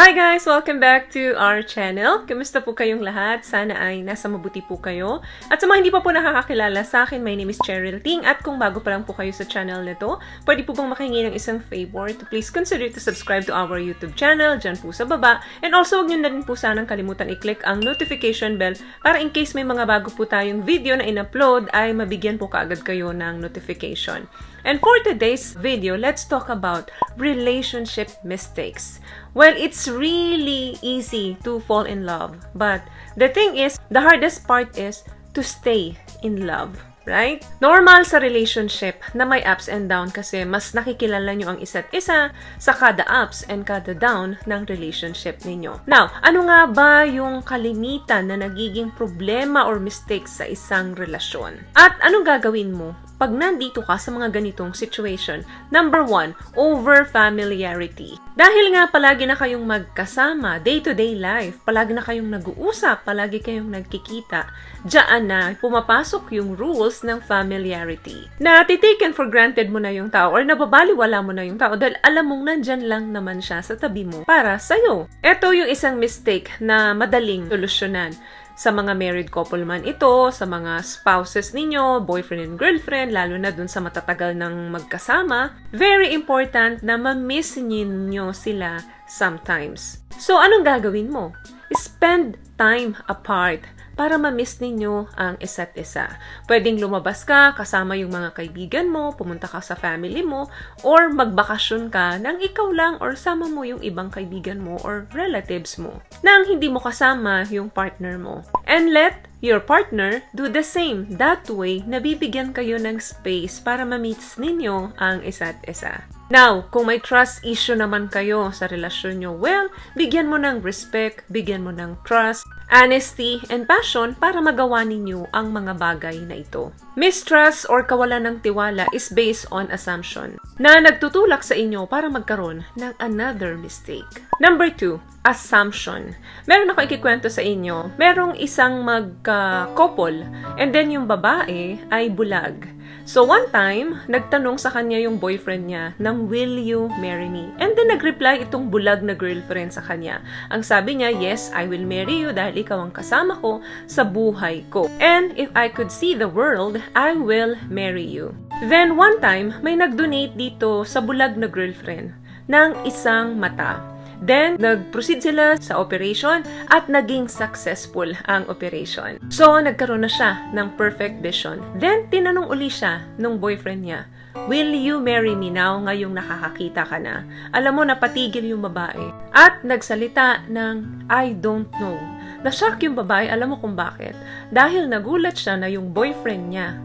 Hi guys! Welcome back to our channel. Kumusta po kayong lahat? Sana ay nasa mabuti po kayo. At sa mga hindi pa po nakakakilala sa akin, my name is Cheryl Ting. At kung bago pa lang po kayo sa channel na to, pwede po bang makahingi ng isang favor to please consider to subscribe to our YouTube channel dyan po sa baba. And also, huwag nyo na rin po sanang kalimutan i-click ang notification bell para in case may mga bago po tayong video na in-upload ay mabigyan po kaagad kayo ng notification. And for today's video, let's talk about relationship mistakes. Well, it's really easy to fall in love. But the thing is, the hardest part is to stay in love. Right? Normal sa relationship na may ups and down kasi mas nakikilala nyo ang isa't isa sa kada ups and kada down ng relationship ninyo. Now, ano nga ba yung kalimitan na nagiging problema or mistakes sa isang relasyon? At anong gagawin mo pag nandito ka sa mga ganitong situation, number one, over familiarity. Dahil nga palagi na kayong magkasama, day-to-day life, palagi na kayong nag-uusap, palagi kayong nagkikita, diyan na pumapasok yung rules ng familiarity. Na titaken for granted mo na yung tao or nababaliwala mo na yung tao dahil alam mong nandyan lang naman siya sa tabi mo para sa'yo. Ito yung isang mistake na madaling solusyonan sa mga married couple man ito, sa mga spouses ninyo, boyfriend and girlfriend, lalo na dun sa matatagal ng magkasama, very important na ma-miss ninyo sila sometimes. So, anong gagawin mo? Spend time apart para ma-miss ninyo ang isa't isa. Pwedeng lumabas ka kasama yung mga kaibigan mo, pumunta ka sa family mo, or magbakasyon ka nang ikaw lang or sama mo yung ibang kaibigan mo or relatives mo nang hindi mo kasama yung partner mo. And let your partner do the same. That way, nabibigyan kayo ng space para ma-meet ninyo ang isa't isa. Now, kung may trust issue naman kayo sa relasyon nyo, well, bigyan mo ng respect, bigyan mo ng trust, honesty, and passion para magawa ninyo ang mga bagay na ito. Mistrust or kawalan ng tiwala is based on assumption na nagtutulak sa inyo para magkaroon ng another mistake. Number two, assumption. Meron ako ikikwento sa inyo. Merong isang magka-couple and then yung babae ay bulag. So one time, nagtanong sa kanya yung boyfriend niya ng will you marry me? And then nag-reply itong bulag na girlfriend sa kanya. Ang sabi niya, yes, I will marry you dahil ikaw ang kasama ko sa buhay ko. And if I could see the world, I will marry you. Then one time, may nag-donate dito sa bulag na girlfriend ng isang mata. Then, nag-proceed sila sa operation at naging successful ang operation. So, nagkaroon na siya ng perfect vision. Then, tinanong uli siya nung boyfriend niya, Will you marry me now ngayong nakakakita ka na? Alam mo, napatigil yung babae. At nagsalita ng, I don't know. Nashock yung babae, alam mo kung bakit? Dahil nagulat siya na yung boyfriend niya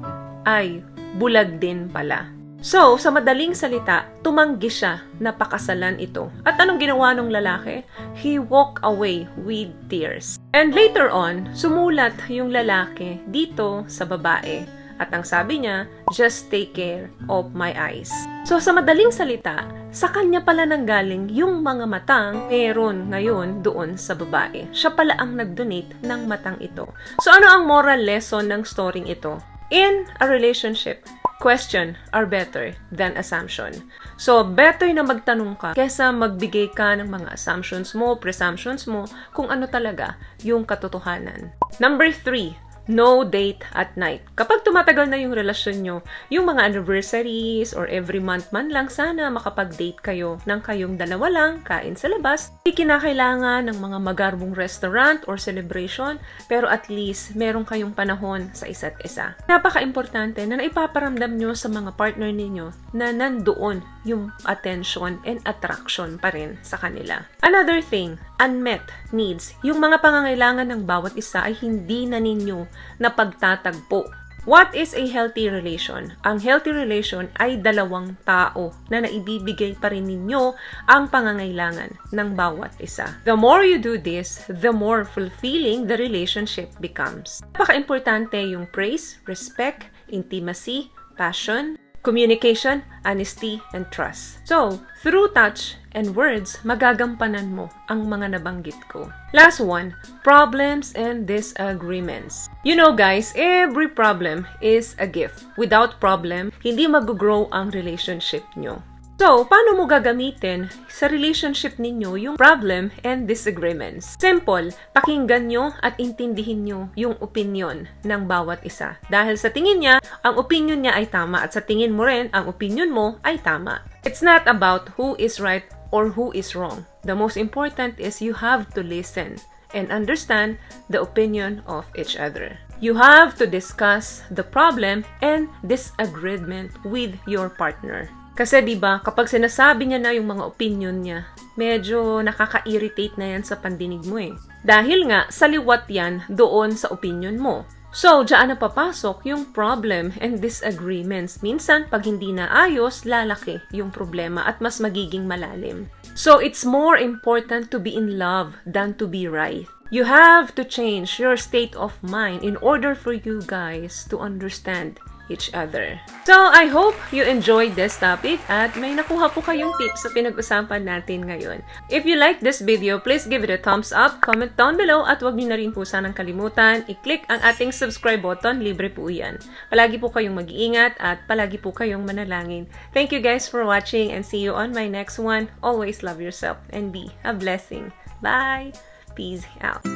ay bulag din pala. So, sa madaling salita, tumanggi siya na pakasalan ito. At anong ginawa ng lalaki? He walked away with tears. And later on, sumulat yung lalaki dito sa babae. At ang sabi niya, just take care of my eyes. So sa madaling salita, sa kanya pala nanggaling yung mga matang meron ngayon doon sa babae. Siya pala ang nag-donate ng matang ito. So ano ang moral lesson ng story ito? In a relationship, question are better than assumption. So, better na magtanong ka kesa magbigay ka ng mga assumptions mo, presumptions mo, kung ano talaga yung katotohanan. Number three, no date at night. Kapag tumatagal na yung relasyon nyo, yung mga anniversaries or every month man lang, sana makapag-date kayo ng kayong dalawa lang, kain sa labas. Hindi kinakailangan ng mga magarbong restaurant or celebration, pero at least meron kayong panahon sa isa't isa. Napaka-importante na naipaparamdam nyo sa mga partner ninyo na nandoon yung attention and attraction pa rin sa kanila. Another thing, unmet needs. Yung mga pangangailangan ng bawat isa ay hindi na ninyo na pagtatagpo. What is a healthy relation? Ang healthy relation ay dalawang tao na naibibigay pa rin ninyo ang pangangailangan ng bawat isa. The more you do this, the more fulfilling the relationship becomes. Napaka-importante yung praise, respect, intimacy, passion, communication, honesty, and trust. So, through touch and words, magagampanan mo ang mga nabanggit ko. Last one, problems and disagreements. You know guys, every problem is a gift. Without problem, hindi mag-grow ang relationship nyo. So, paano mo gagamitin sa relationship ninyo yung problem and disagreements? Simple, pakinggan nyo at intindihin nyo yung opinion ng bawat isa. Dahil sa tingin niya, ang opinion niya ay tama at sa tingin mo rin, ang opinion mo ay tama. It's not about who is right or who is wrong. The most important is you have to listen and understand the opinion of each other. You have to discuss the problem and disagreement with your partner. Kasi 'di ba, kapag sinasabi niya na yung mga opinion niya, medyo nakaka-irritate na yan sa pandinig mo eh. Dahil nga, saliwat yan doon sa opinion mo. So, diyan na papasok yung problem and disagreements. Minsan, pag hindi na ayos, lalaki yung problema at mas magiging malalim. So, it's more important to be in love than to be right. You have to change your state of mind in order for you guys to understand each other. So, I hope you enjoyed this topic at may nakuha po kayong tips sa pinag-usapan natin ngayon. If you like this video, please give it a thumbs up, comment down below at huwag niyo na rin po sanang kalimutan, i-click ang ating subscribe button, libre po yan. Palagi po kayong mag-iingat at palagi po kayong manalangin. Thank you guys for watching and see you on my next one. Always love yourself and be a blessing. Bye! Peace out.